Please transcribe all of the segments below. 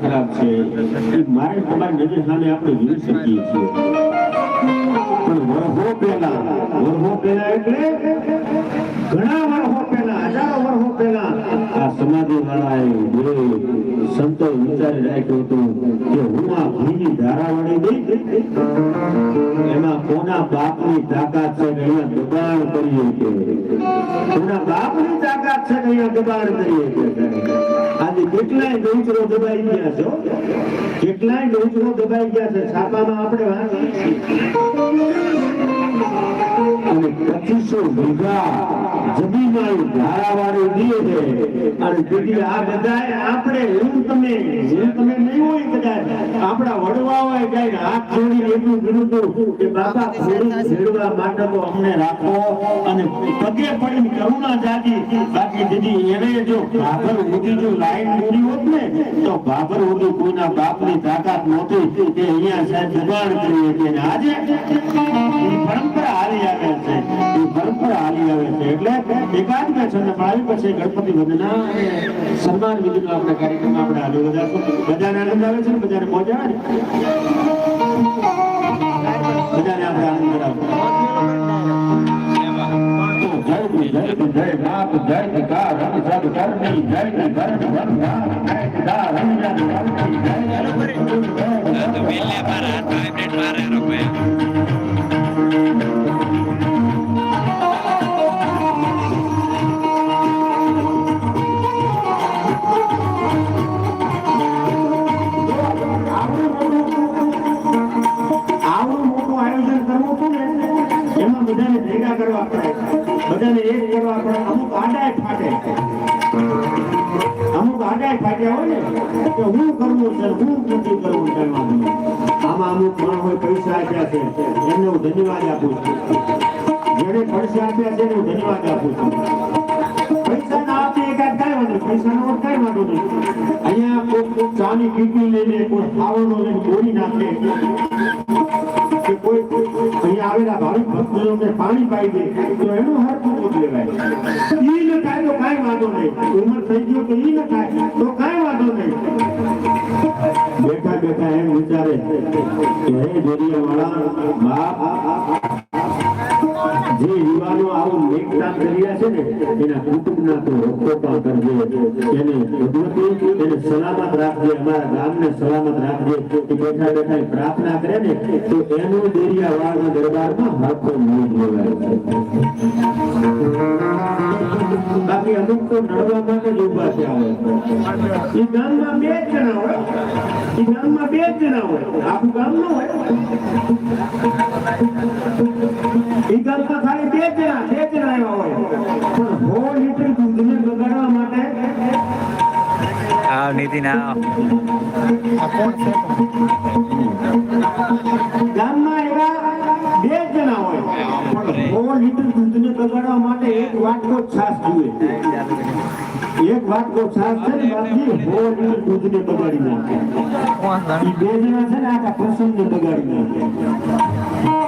ખરાબ છે અત્યારે આપણે જોઈ શકીએ છીએ. પણ ઘણા વર્ષો પહેલા હજારો વર્ષો પહેલા આ સમાધિ વાળાએ જે સંતો વિચારી રાખ્યું હતું કે હું આ ઘીની ધારા વળી દઈ એમાં કોના બાપની તાકાત છે અહીંયા દબાણ કરીએ કે કોના બાપની તાકાત છે અહીંયા દબાણ કરીએ કે આજે કેટલાય ગૌચરો દબાઈ ગયા છે? કેટલાય ગૌચરો દબાઈ ગયા છે? છાપામાં આપણે છીએ અને પચીસો વીઘા જમીનમાં ધારાવાળી દે છે. અને બીજી આ બધા આપણે, હું તમે હું તમે નહીં હોય કદાચ, આપણા વડવા હોય કઈ હાથ જોડીને એટલું કીધું હતું કે, બાપા, ખેડૂત ખેડવા માટે તો અમને રાખો અને પગે પડીને કરુણા જાગી. બાકી દીદી, એને જો ભાભર ઉડી જો લાઈન દોરી હોત ને, તો ભાભર ઉડી કોઈના બાપની તાકાત નહોતી કે અહીંયા સાહેબ જુગાડ કરી હતી આજે પરંપરા હાલી આવે છે. એ પરંપરા હાલી આવે છે. એટલે એકાદ બે છે ને આવી પછી ગણપતિ વંદના અને સન્માન વિધિનો આપણે કાર્યક્રમ આપણે આગળ વધારશું બધાને આનંદ આવે છે ને? બધાને મોજ આવે ને? બધાને આપણે આનંદ કરાવશું જય જય જય જય નાથ જય જયકાર રવિ સબ કરણી જય જય ગણ વંદના જય જયકાર રવિ સબ કરણી જય જય તો વેલે પર હાથ વાઇબ્રેટ મારે રમે બધાને ભેગા કરવા પડે. બધાને એક કરવા પડે. અમુક આડાય ફાટે. અમુક આડાય ફાટ્યા હોય ને, કે હું કરવું છે હું નથી કરવું છે આમાં અમુક માણસ હોય પૈસા આપ્યા છે. એમને હું ધન્યવાદ આપું છું. જેને પૈસા આપ્યા છે એને હું ધન્યવાદ આપું છું. પૈસા પૈસા નો કાંઈ વાંધો નહીં. અહીંયા કોઈ ચાની પીપી લઈને, કોઈ ખાવાનો લઈને દોરી નાખે. કે કોઈ અહીંયા આવેલા ભાવિક ભક્તોને પાણી પાઈ દે, તો એનું હરખું પૂરું લેવાય ઈ ન થાય તો કાંઈ વાંધો નહીં. ઉંમર થઈ ગયો તો ઈ ન થાય તો કાંઈ વાંધો નહીં. બેઠા બેઠા એમ વિચારે કે, હે દોરિયાવાળા, બાપ જે યુવાનો આવું નેક કામ કરી રહ્યા છે ને, એના કુટુંબના તો રક્ષો કરજે. એને ભગવતી એને સલામત રાખજે, અમારા ગામને સલામત રાખજે. કે બેઠા બેઠા પ્રાર્થના કરે ને, તો એનો દેરિયાવાળના દરબારમાં હાથો નહીં જોવાય બાકી અમુક તો નડવા માટે જ ઊભા છે આવે એ ગામમાં બે જ જણા હોય. એ ગામમાં બે જ જણા હોય. આખું ગામ ન હોય. એ ગામમાં ખાલી બે જ જણા બે જણા આવ્યા હોય. પણ સો લીટર દૂધને બગાડવા માટે આવ નીતિન આવ ગામમાં એવા બે જણા હોય. પણ સો લીટર દૂધને બગાડવા માટે એક વાટકો છાશ જોઈએ. એક વાટકો છાશ છે ને બાકી સો લીટર દૂધને બગાડી નાખે. ઈ બે જણા છે ને આખા પ્રસંગને બગાડી નાખે.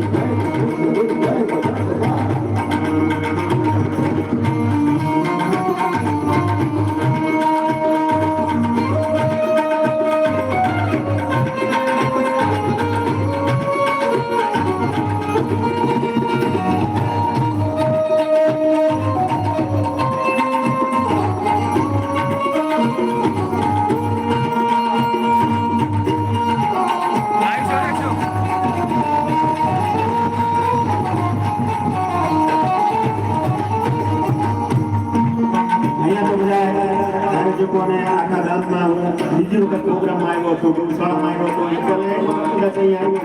બીજી વખત પ્રોગ્રામમાં આવ્યો છું ગૌશાળામાં આવ્યો તો એટલે એટલે અહીં આવ્યો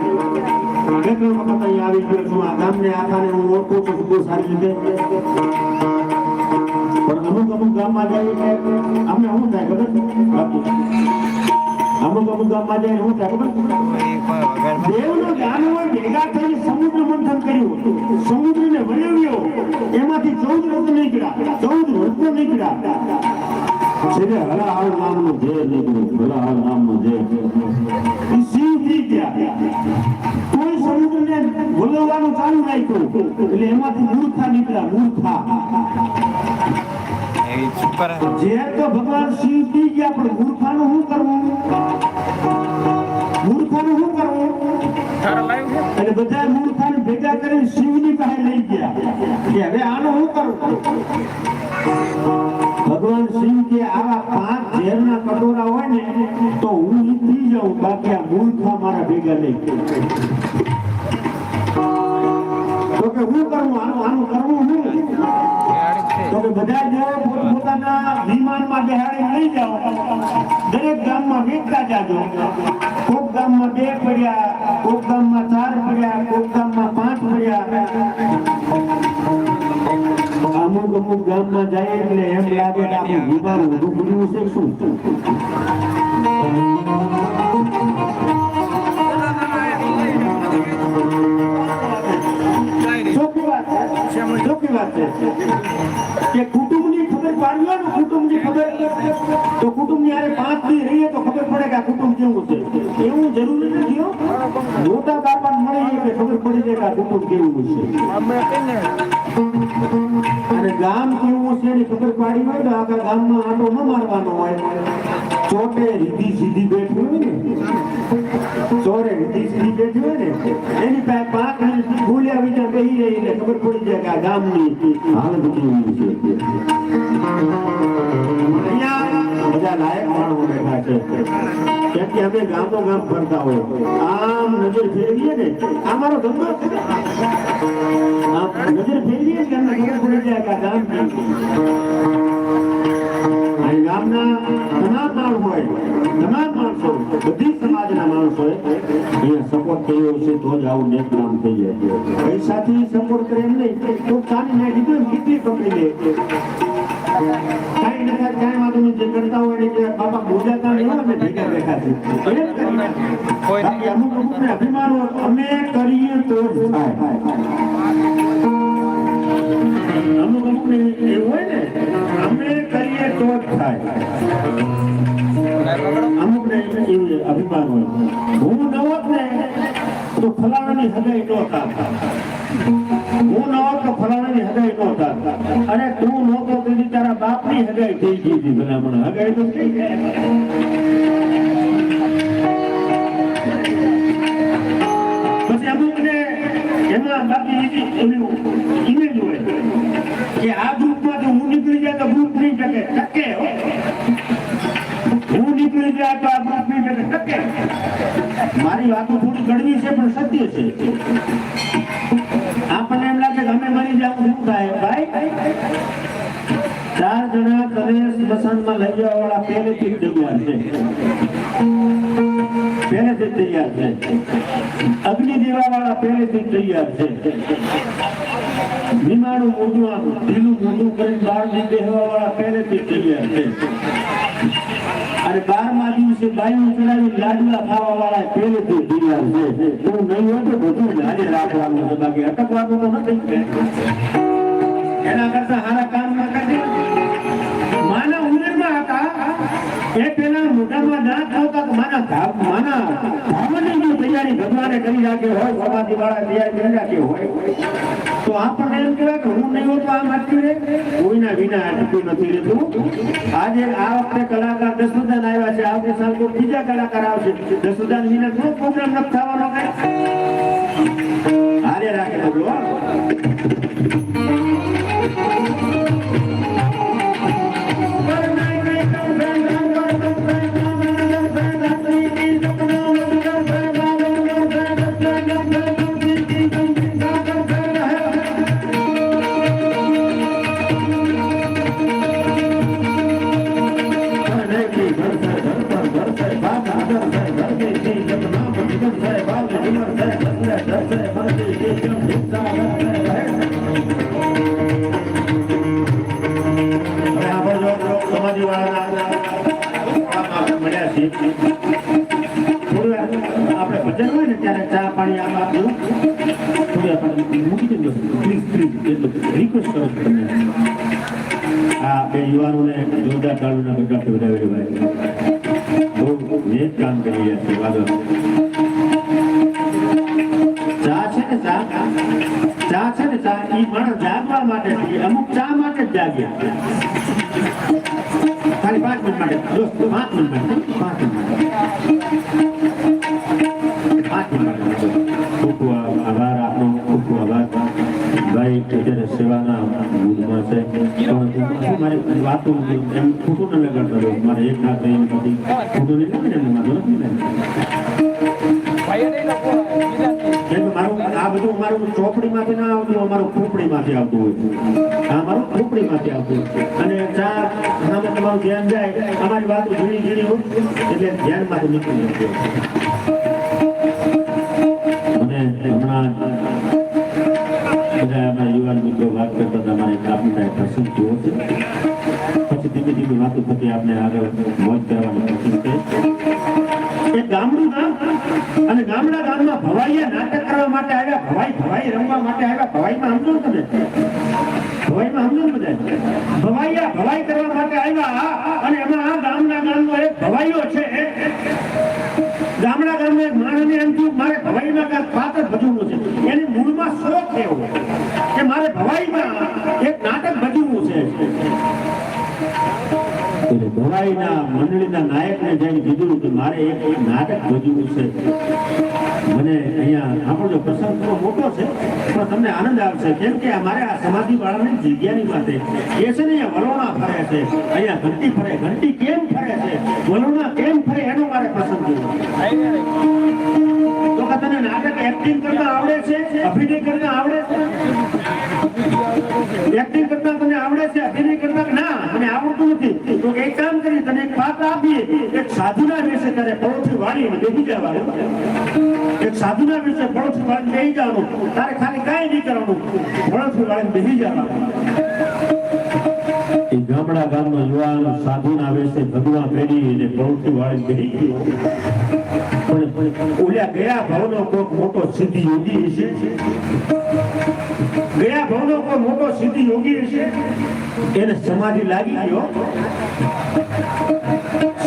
ત્રણ વખત અહીં આવી ગયો છું આ ગામને આખાને હું ઓળખું છું બહુ સારી રીતે પણ અમુક અમુક ગામમાં એટલે અમને શું થાય ખબર અમુક અમુક ગામમાં જાય થાય ખબર દેવનો હોય ભેગા થઈને સમુદ્ર મંથન કર્યું સમુદ્રને વળવ્યો એમાંથી ચૌદ રત્ન નીકળ્યા. ચૌદ રત્ન નીકળ્યા. છેલ્લે હલાહાલ નામનું જે નીકળ્યું હલાહાલ નામનું જે શિવ થઈ ગયા. કોઈ સમુદ્રને ભૂલવવાનું ચાલુ રાખ્યું. એટલે એમાંથી મૂર્ખા નીકળ્યા મૂર્ખા. જે તો ભગવાન શિવ થઈ ગયા પણ મૂર્ખાનું શું કરવું? મૂર્ખાનું શું કરવું? એટલે બધા મારા ભેગા ચાર પડ્યા કોક ગામમાં પાંચ પડ્યા અમુક અમુક ગામમાં જાય એટલે એમ લાગે કે આપણું વિમાન ઊંધું પડ્યું છે શું? કે કુટુંબની ખબર પાડવી હોય કુટુંબની ખબર. તો કુટુંબની આરે પાંચ દી રહીએ તો ખબર પડે કે કુટુંબ કેવું છે. એવું જરૂરી નથી હો. મોટા બાપા મળે કે ખબર પડી જાય કે કુટુંબ કેવું છે. અને ગામ કેવું છે એની ખબર પાડી હોય તો આખા ગામમાં આટો ન મારવાનો હોય. ચોટે રીધી સીધી બેઠી હોય ને? ચોરે રીધી સીધી બેઠી હોય ને? એની પાસે પાંચ ભૂલ્યા વિચાર બેહી રહી ને ખબર પડી જાય કે આ ગામની હાલત કેવી છે. બધા લાયક માણસો બેઠા છે. કેમ કે ગામો ફરતા હોય. આમ નજર ફેરવીએ ને, આ મારો અહીં ગામના તમામ હોય તમામ માણસો બધી સમાજના માણસો અહીંયા સપોર્ટ કર્યો છે તો જ આવું નેક નામ થઈ જાય. પૈસાથી સપોર્ટ કરે એમ નહીં તો કાની નાખી દો કેટલી કંપની લે. કાંઈ કાંઈ કરતા હોય બાપા બોલાતા નહીં ભેગા છે અમુક અભિમાન અમે કરીએ તો જ થાય. અમુક ને એવું હોય ને અમે હું ન હોત તો ફલાણાની હગાઈ ન થાત હું ન હોત તો ફલાણાની હગાઈ ન થાત અને તું નહોતો તેથી તારા બાપની હગાઈ થઈ ગઈ હતી ભલામણ. હગાઈ તો થઈ એમાં બાકી એવી ઇમેજ હોય. કે આ ગ્રુપમાંથી હું નીકળી જાય તો ગ્રુપ નહીં શકે. ટકે, હું. નીકળી જાય તો આ ગ્રુપ નહીં શકે. ટકે. મારી વાતો થોડી ગળવી છે, પણ સત્ય છે. આપણને એમ લાગે કે અમે મરી જાવ શું થાય? ભાઈ, ચાર જણા કરે સ્મશાનમાં લઈ જવા વાળા પહેલેથી જ તૈયાર છે. પહેલેથી જ તૈયાર છે. અગ્નિ દેવા વાળા પહેલેથી તૈયાર છે. નિમાણું મોઢું ઢીલું મોઢું કરીને બહાર નહીં બેસવા વાળા પહેલેથી જ તૈયાર છે. અને બારમા દિવસે બાયું ચડાવી લાડવા ખાવા વાળા પહેલેથી તૈયાર છે. તું નહીં હોય તો બધું લાડે રાખવાનું છે. બાકી અટકવાનું તો નથી. એના કરતા સારા કામ ના એ પેલા મોઢામાં ના આવતા તો માના માના ધામની તૈયારી કરી રાખી હોય સમાધિ વાળા તૈયારી કરી હોય, તો આપણને એમ કહેવાય કે હું નહીં હોઉં તો આમ રે. કોઈના વિના રહેતું. આજે આ વખતે કલાકાર દસમદાન આવ્યા છે, આવતી બીજા કલાકાર આવશે. દસમદાન વિના કોઈ પ્રોગ્રામ મળ્યા. થોડું આપણે ભજન હોય ને ત્યારે ચા પાણી આમ આપણે મૂકી દેજો છું આ બે યુવાનોને જોરદાર તાળીના નેક કામ કરી રહ્યા છે ચા છે ને ચા ચા છે ને ચા એ માણસ જાગવા માટે છે અમુક ચા માટે જ જાગે માટે પાંચ મિનિટ માટે પાંચ મિનિટ માટે ખૂબ આભાર આપનો ખૂબ ખૂબ આભાર ભાઈ અત્યારે સેવાના મૂડમાં છે પણ મારી વાતો એમ ખોટું ન લગાડતો રહું. મારે એક હાથ એમ પછી ખોટું નહીં લાગે ને વાંધો નથી ને આ બધું મારું ચોપડીમાંથી ના આવતું, અમારું ખોપડીમાંથી આવતું હોય આ મારું ખોપડીમાંથી આવતું અને ચા સામે તમારું ધ્યાન જાય, અમારી વાત ઝીણી ઝીણી હોય એટલે ધ્યાનમાંથી નીકળી જતું અને હમણાં બધા અમારા યુવાન મિત્રો વાત કરતા હતા મારે આપણી પ્રસંગ જોવો છે. પછી ધીમે ધીમે વાતો થતી આપણે આગળ મોજ કરવાની પ્રસંગ છે એક ગામડું ગામ. અને કરવા માટે આવ્યા, ભવાઈ અને એમાં આ ગામના ગામનો એક ભવાઈયો છે. ગામડા ગામનો એક માણસને મારે ભવાઈમાં કાંઈક પાત્ર ભજવવું છે. એની મૂળમાં શોખ એવો. ભવાઈના મંડળીના નાયકને જઈને કીધું કે મારે એક નાટક ભજવું છે. મને અહીંયા આપણો પ્રસંગ થોડો મોટો છે, પણ તમને આનંદ આવશે. કેમ કે અમારે આ સમાધિ વાળાની જગ્યાની માટે એ છે ને અહીંયા વલોણા ફરે છે. અહીંયા ઘંટી ફરે, ઘંટી કેમ ફરે છે? વલોણા કેમ ફરે એનો મારે પ્રસંગ જોવો. તો કે તને નાટક એક્ટિંગ કરતા આવડે છે? અભિનય કરતા આવડે છે? એક્ટિંગ કરતા તને આવડે છે, અભિનય કરતા ના, મને આવડતું નથી. તો એક કામ કરી તને એક પાત્ર આપીએ. એક સાધુના વિશે તારે પડોશી વાળીને બેસી જવાનું. એક સાધુના વિશે પડોશી વાળી બેસી જવાનું. તારે ખાલી કાંઈ નહીં કરવાનું. પડોશી વાળી બેસી જવાનું. એ ગામડા ગામનો યુવાન સાધુના વેશે ભગવા પહેરી અને પ્રવૃત્તિ વાળી પણ ઓલ્યા ગયા ભાવનો કોઈક મોટો સિદ્ધિ યોગી હશે? ગયા ભાવનો કોઈ મોટો સિદ્ધિ યોગી હશે? એને સમાધિ લાગી ગયો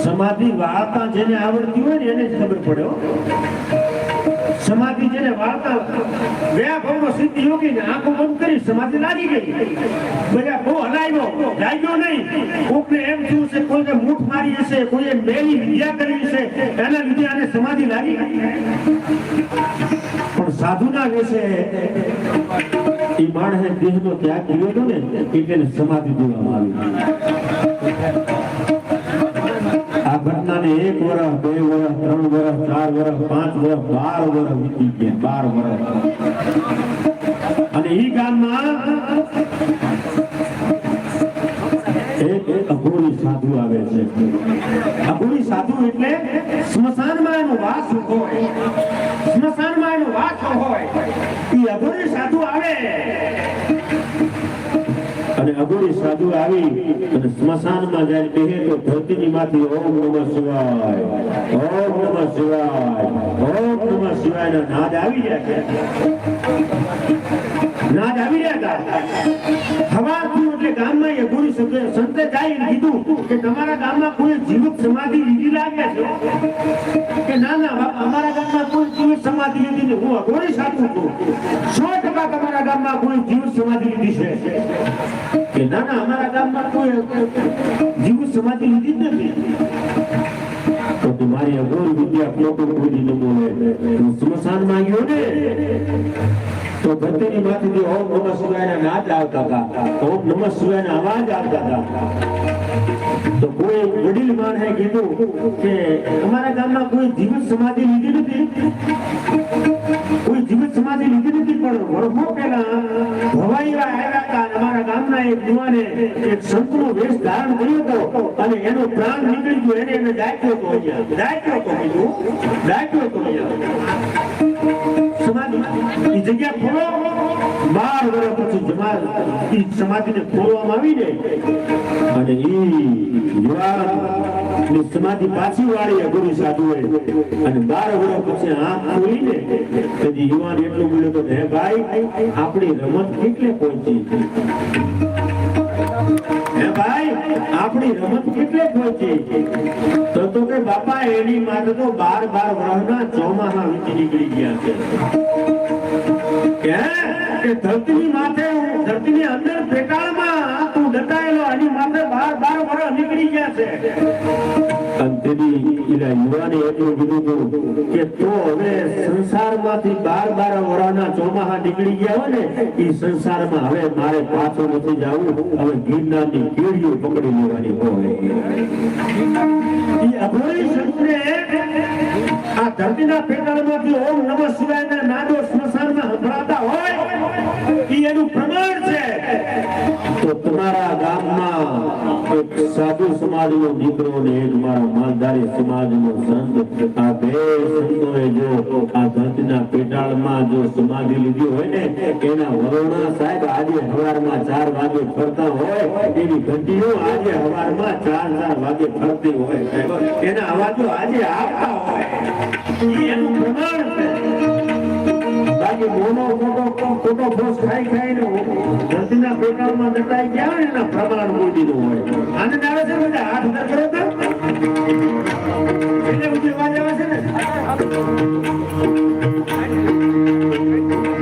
સમાધિ વાર્તા જેને આવડતી હોય ને એને જ ખબર પડ્યો સમાધિ જેને વાર્તા ગયા ભાવનો સિદ્ધિ યોગી ને આંખો બંધ કરી સમાધિ લાગી ગઈ. બધા બહુ હલાવ્યો લાગ્યો નહીં. કોકને એમ થયું છે, કોઈને મૂઠ મારી હશે, કોઈએ મેલી વિદ્યા કરી હશે એના લીધે આને સમાધિ લાગી પણ સાધુના વિશે એ માણસે દેહનો ત્યાગ કર્યો હતો ને એટલે સમાધિ દેવામાં આવી ઘટનાને એક વર્ષ બે વર્ષ ત્રણ વર્ષ ચાર વર્ષ પાંચ વર્ષ બાર વર્ષ વીતી ગયા, બાર વર્ષ અને ઈ ગામમાં સાધુ આવે છે. અઘોરી સાધુ એટલે સ્મશાનમાં એનો વાસ હોય. સ્મશાનમાં એનો વાસ હોય. ઈ સાધુ આવે. અને અઘોરી સાધુ આવી અને સ્મશાનમાં જાય બેહે તો ધરતીની માંથી ઓમ નમઃ શિવાય, ઓમ નમઃ શિવાય, ઓમ નમઃ શિવાય ના નાદ આવી જાય નાદ આવી રહ્યા એટલે ગામમાં અઘોરી સંતે સંતે જાય કીધું કે તમારા ગામમાં કોઈ જીવક સમાધિ લીધી લાગે છે? કે ના ના અમારા ગામમાં કોઈ જીવત સમાધિ લીધી ને હું અઘોરી સાચું છું. સો ટકા તમારા ગામમાં કોઈ જીવત સમાધિ લીધી છે? કે ના ના, અમારા ગામમાં કોઈ જીવત સમાધિ લીધી જ નથી. તો તમારી અઘોરી વિદ્યા ખોટું કોઈ ન બોલે તું સ્મશાનમાં ગયો ને? તો ધરતીની માંથી ઓમ નમઃ શિવાયના નાદ આવતા હતા. ઓમ નમઃ શિવાયના અવાજ આવતા હતા. તો કોઈ વડીલ માણસે કીધું કે અમારા ગામમાં કોઈ જીવિત સમાધિ લીધી નથી. કોઈ જીવિત સમાધિ લીધી નથી, પણ વર્ષો પહેલા ભવાઈવા આવ્યા હતા અમારા ગામના એક યુવાન એક સંતનો વેશ ધારણ કર્યો હતો અને એનો પ્રાણ નીકળી ગયો. એને એને દાટ્યો હતો દાટ્યો હતો કીધું દાટ્યો હતો સમાધિ જગ્યા ખોલો બાર વર્ષ પછી જમા ઈ સમાધિને ખોલવામાં આવી ને અને એ યુવાનની સમાધિ પાછી વાળી અઘોરી સાધુ અને બાર વર્ષ પછી આંખ ખોલીને તેથી યુવાન એટલું બોલ્યો તો હે ભાઈ, આપણી રમત કેટલે પહોંચી? ભાઈ, આપણી રમત કેટલે પહોંચી કે બાપા, એની માથે તો બાર બાર વર્ષના ચોમાસા વીતી નીકળી ગયા છે. કે? ધરતીની માથે, ધરતીની અંદર પેટાળમાં તું દટાયેલો એની માથે બાર નીકળી ગયા છે. અંતેની એના યુવાને એટલું કીધું હતું કે તો હવે સંસારમાંથી બાર બાર વર્ષના ચોમાસા નીકળી ગયા હોય ને એ સંસારમાં હવે મારે પાછો નથી જવું. હવે ગિરનારની કીડીઓ પકડી લેવાની હોય. આ ધરતીના પેટાળમાંથી ઓમ નમઃ શિવાયના નાદો સ્મશાનમાં સંભળાતા હોય. એનું પ્રમાણ છે. તમારા ગામમાં એક સાધુ સમાજનો દીકરો ને એક મારો માલધારી સમાજનો સંત આ બે સંતોએ જો આ ધરતીના પેટાળમાં જો સમાધિ લીધી હોય ને, એના વરોણા સાહેબ આજે હવારમાં ચાર વાગે ફરતા હોય એની ઘટીઓ આજે હવારમાં ચાર ચાર વાગે ફરતી હોય. એના અવાજો આજે આપતા હોય. એનું પ્રમાણ બાકી મોનો મોટો ખોટો ફોસ ખાઈ ખાઈને ધરતીના પેટાળમાં દટાઈ ગયા હોય એના પ્રમાણ મોટી દીધું હોય આનંદ આવે છે બધા હાથ ઉપર કરો તો એટલે ઊંચી અવાજ આવે છે ને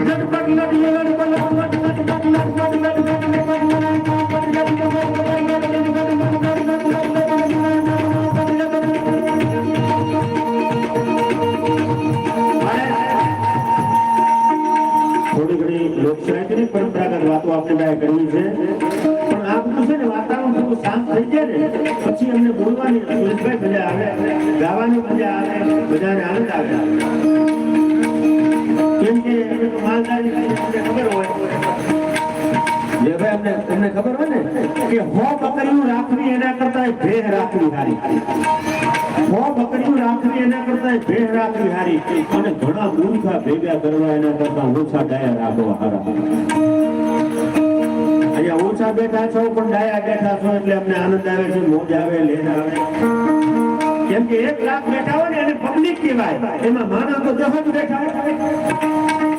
લટપટ લટીએ લટપટ લટપટ લટપટ લટપટ રાખવી હારી. એના એના એક લાખ બેઠા હોય ને એને પબ્લિક કહેવાય. એમાં માણા તો દહ જ બેઠા હોય.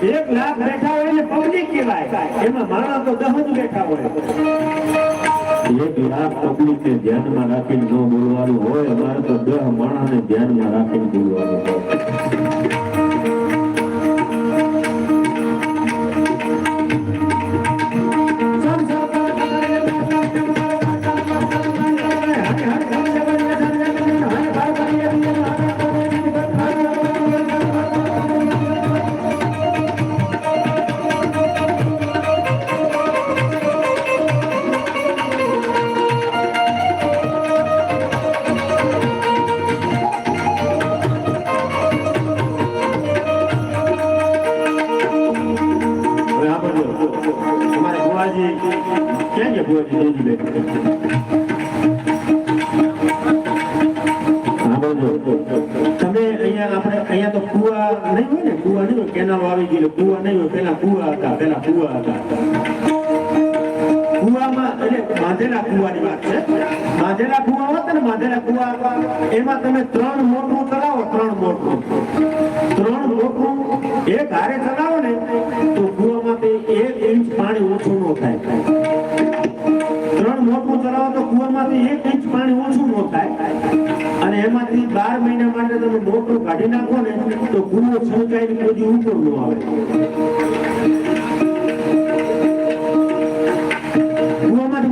એક લાખ બેઠા હોય એટલે પબ્લિક કહેવાય. એમાં માણસ તો દહ જ બેઠા હોય. એક લાખ પબ્લિક ને ધ્યાનમાં રાખીને ન બોલવાનું હોય, અમારે તો દહ માણસને ધ્યાનમાં રાખીને બોલવાનું હોય. હતા પેલા કુવા હતા કુવામાં એટલે બાંધેલા કુવાની વાત છે. બાંધેલા કુવા હોત ને બાંધેલા કુવા એમાં તમે ત્રણ મોટરું ચલાવો, ત્રણ મોટરું ત્રણ મોટરું એક હારે ચલાવો ને, તો કુવામાંથી એક ઇંચ પાણી ઓછું ન થાય. ત્રણ મોટરું ચલાવો તો કુવામાંથી એક ઇંચ પાણી ઓછું ન થાય. એમાંથી બાર મહિના માટે તમે મોટો કાઢી નાખો ને, તો કુવો છલકાઈને કોઈ ઉપર ન આવે.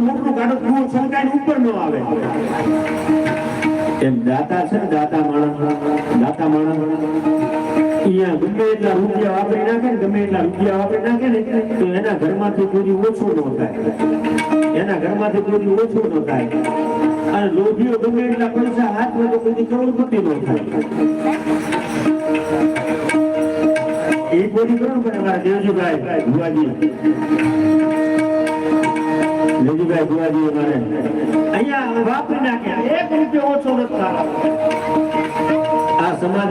મોટરું કાઢો કુવો છલકાઈને ઉપર ન આવે. એમ દાતા છે દાતા માણસ દાતા માણસ. અહીંયા ગમે એટલા રૂપિયા વાપરી નાખે ને, ગમે એટલા રૂપિયા વાપરી નાખે ને, તો એના ઘરમાંથી કોઈ ઓછું ન થાય. એના ઘરમાંથી કોઈ ઓછું ન થાય. અને લોભીઓ ગમે એટલા પૈસા હાથમાં તો કોઈ કરોડપતિ ન થાય. એ પૂરી કરો પડે મારા દેવજીભાઈ ભુવાજી. રજીભાઈ ભુવાજી મારે અહીંયા વાપરી નાખ્યા. એક રૂપિયો ઓછો નથી આ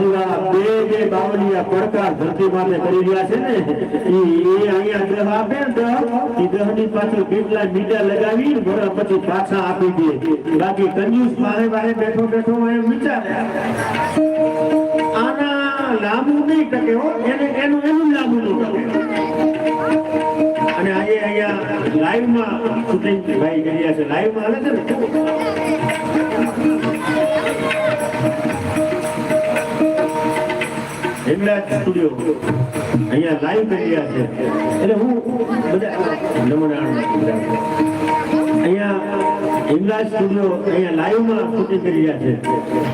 બે બે બાવલિયા પડકાર ધરતી માટે કરી રહ્યા છે ને એ અહીંયા ગ્રહ આપે તો ઈ ગ્રહની પાછળ કેટલા બીજા લગાવી ભરા પછી પાછા આપી દે. બાકી કન્યુસ મારે મારે બેઠો બેઠો એમ વિચારે. આના લાંબુ નહીં ટકે હો, એને એનું એનું લાંબુ નહીં અને આજે અહીંયા લાઈવમાં શૂટિંગ ભાઈ રહ્યા છે, લાઈવમાં હાલે છે ને? હિંગળાજ સ્ટુડિયો. અહીંયા લાઈવ કરી છે. એટલે હું બધા નમૂના અહીંયા હિમરાજ સ્ટુડિયો અહીંયા લાઈવમાં શૂટિંગ કરી રહ્યા છે.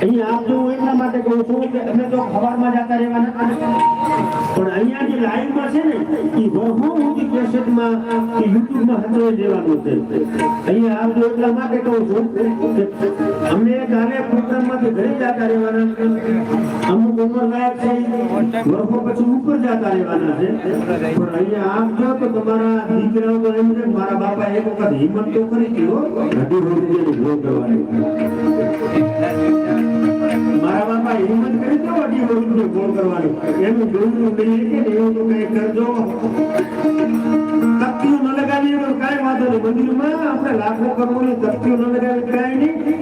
અહીંયા આપ જો એટલા માટે કહું છું કે અમે તો ખબરમાં જતા રહેવાના પણ અહીંયા જે લાઈવમાં છે ને, એ બહુ ઊંચી કેસેટમાં કે યુટ્યુબમાં હંતોય દેવાનું છે. અહીંયા આપ જો એટલા માટે કહું છું કે અમે કાલે પ્રોગ્રામમાંથી ઘરે જતા રહેવાના અમુક ઉંમર લાયક છે વર્ષો પછી ઉપર જતા રહેવાના છે. પણ અહીંયા આપ જો તો તમારા દીકરાઓ એમ છે મારા બાપા એક વખત હિંમત તો કરી મારા બાપા હિંમત કરી દો અઢી વર્ષની ગોળ કરવાની. એનું જોયું નહીં કે એવું તો કઈ કરજો. તકતીઓ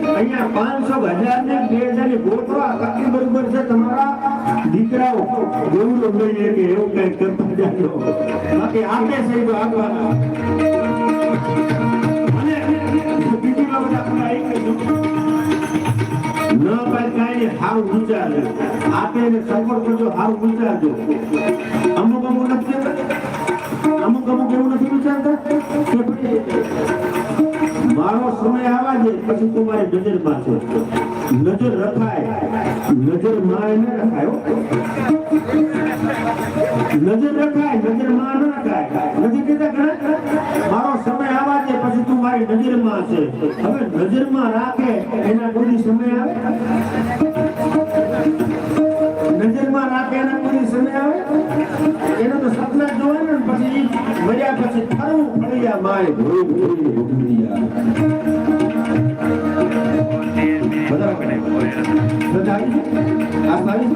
આપણે પાંચસો હજાર ને બે હજારની ગોળ આ તકતી બરોબર છે તમારા દીકરાઓ. દેવડો લઈને કે એવું કઈ કરતા બાકી આપે છે તો મારો સમય આવા છે પછી તમારી નજર પાછો નજર રખાય. નજરમાં ન રખાય નજર રખાય, નજરમાં ન રખાય. નજર કેતા મારો સમય મારી નજરમાં છે. હવે નજરમાં રાખે, એના કોઈ સમય આવે? નજરમાં રાખે, એના કોઈ સમય આવે? એનો તો સપના જોવા ને, પછી મર્યા પછી ફરવું ફળિયા માય ભોગ ભોગવ્યા. બરાબર? બધા આવી આ આવી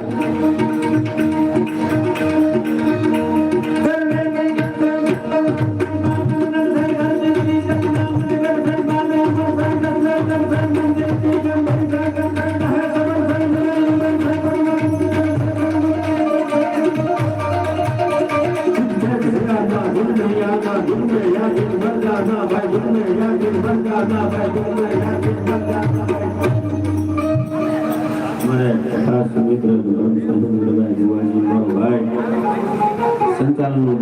મારે ખાસ મિત્ર સંચાલનનો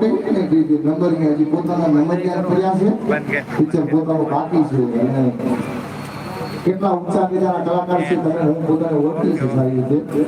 પિક્ચરમાં કહીએ ને કે હજી પોતાના નંબરિયા ફર્યા છે. પિક્ચર પોતાનું બાકી છે. અને કેટલા ઊંચા બીજાના કલાકાર છે તમે? હું પોતાને ઓળખી છું સારી રીતે.